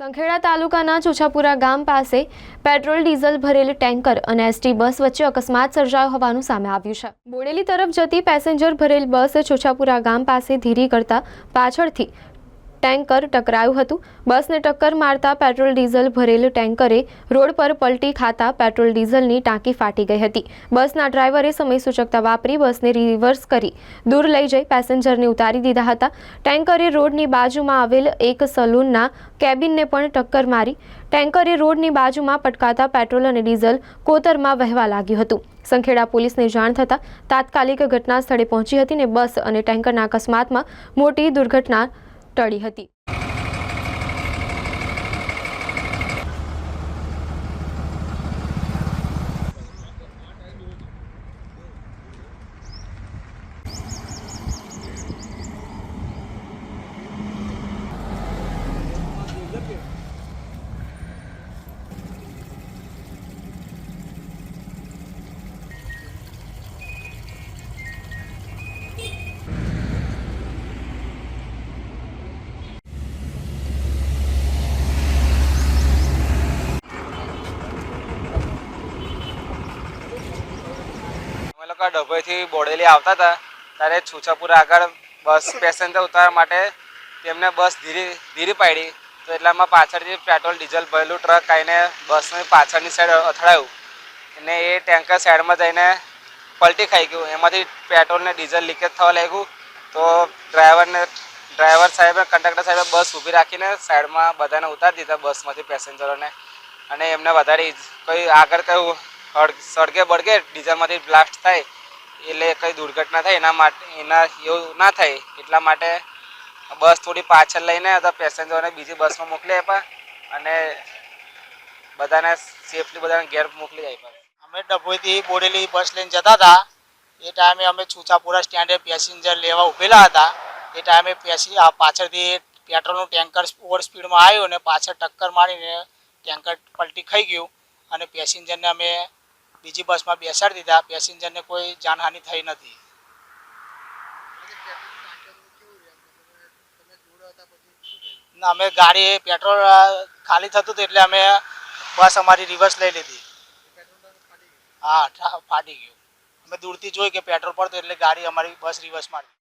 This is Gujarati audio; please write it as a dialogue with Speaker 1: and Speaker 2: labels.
Speaker 1: સંખેડા તાલુકાના ચોછાપુરા ગામ પાસે પેટ્રોલ, ડીઝલ ભરેલ ટેન્કર અને એસટી બસ વચ્ચે અકસ્માત સર્જાયો હોવાનું સામે આવ્યું છે. બોડેલી તરફ જતી પેસેન્જર ભરેલ બસ ચોછાપુરા ગામ પાસે ધીરી કરતા પાછળથી ટેન્કર ટકરાયું હતું. બસને ટક્કર મારતા પેટ્રોલ ડીઝલ ભરેલ ટેન્કરે રોડ પર પલટી ખાતા પેટ્રોલ ડીઝલની ટાંકી ફાટી ગઈ હતી. બસના ડ્રાઈવરે સમય સૂચકતા વાપરી બસને રિવર્સ કરી. દૂર લઈ જઈ પેસેન્જરને ઉતારી દીધા હતા. ટેન્કરે રોડની બાજુમાં આવેલ એક સલૂનના કેબિનને પણ ટક્કર મારી. ટેન્કરે રોડની બાજુમાં પટકાતા પેટ્રોલ અને ડીઝલ કોતરમાં વહેવા લાગ્યું હતું. સંખેડા પોલીસને જાણ થતાં તાત્કાલિક ઘટના સ્થળે પહોંચી હતી ને બસ અને ટેન્કરના અકસ્માતમાં મોટી દુર્ઘટના ટળી હતી.
Speaker 2: લોકો ડભોઈથી બોડેલી આવતા હતા, ત્યારે છૂછાપુરા આગળ બસ પેસેન્જર ઉતારવા માટે તેમને બસ ધીરી ધીરી પાડી. તો એટલામાં પાછળથી પેટ્રોલ, ડીઝલ ભરેલું ટ્રક આવીને બસની પાછળની સાઈડ અથડાયું અને એ ટેન્કર સાઈડમાં જઈને પલટી ખાઈ ગયું. એમાંથી પેટ્રોલ ને ડીઝલ લીકેજ થવા લાગ્યું. તો ડ્રાઈવરને ડ્રાઈવર સાહેબે કંડક્ટર સાહેબે બસ ઊભી રાખીને સાઈડમાં બધાને ઉતારી દીધા બસમાંથી પેસેન્જરોને. અને એમને વધારે કંઈ આગળ કયું સળગે બળગે ડીઝલમાંથી બ્લાસ્ટ થાય, એટલે કંઈ દુર્ઘટના થાય, એના માટે, એના એવું ના થાય, એટલા માટે બસ થોડી પાછળ લઈને અથવા પેસેન્જરોને બીજી બસમાં મોકલી આપ્યા અને બધાને સેફલી બધાને ઘેર મોકલી આપ્યા.
Speaker 3: અમે ડભોઈથી બોડેલી બસ લઈને જતા હતા. એ ટાઈમે અમે છૂછાપુરા સ્ટેન્ડે પેસેન્જર લેવા ઊભેલા હતા. એ ટાઈમે પેસી પાછળથી પેટ્રોલનું ટેન્કર ઓવર સ્પીડમાં આવ્યું અને પાછળ ટક્કર મારીને ટેન્કર પલટી ખાઈ ગયું અને પેસેન્જરને અમે બીજી બસમાં બેસાડી દીધા. પેસેન્જરને કોઈ જાનહાનિ થઈ નથી. ના, અમે ગાડી, પેટ્રોલ ખાલી થતું હતું એટલે અમે બસ અમારી રિવર્સ લઈ લીધી. હા ફાટી ગયું. અમે દૂરથી જોઈ કે પેટ્રોલ પડતું એટલે ગાડી અમારી બસ રિવર્સ મારી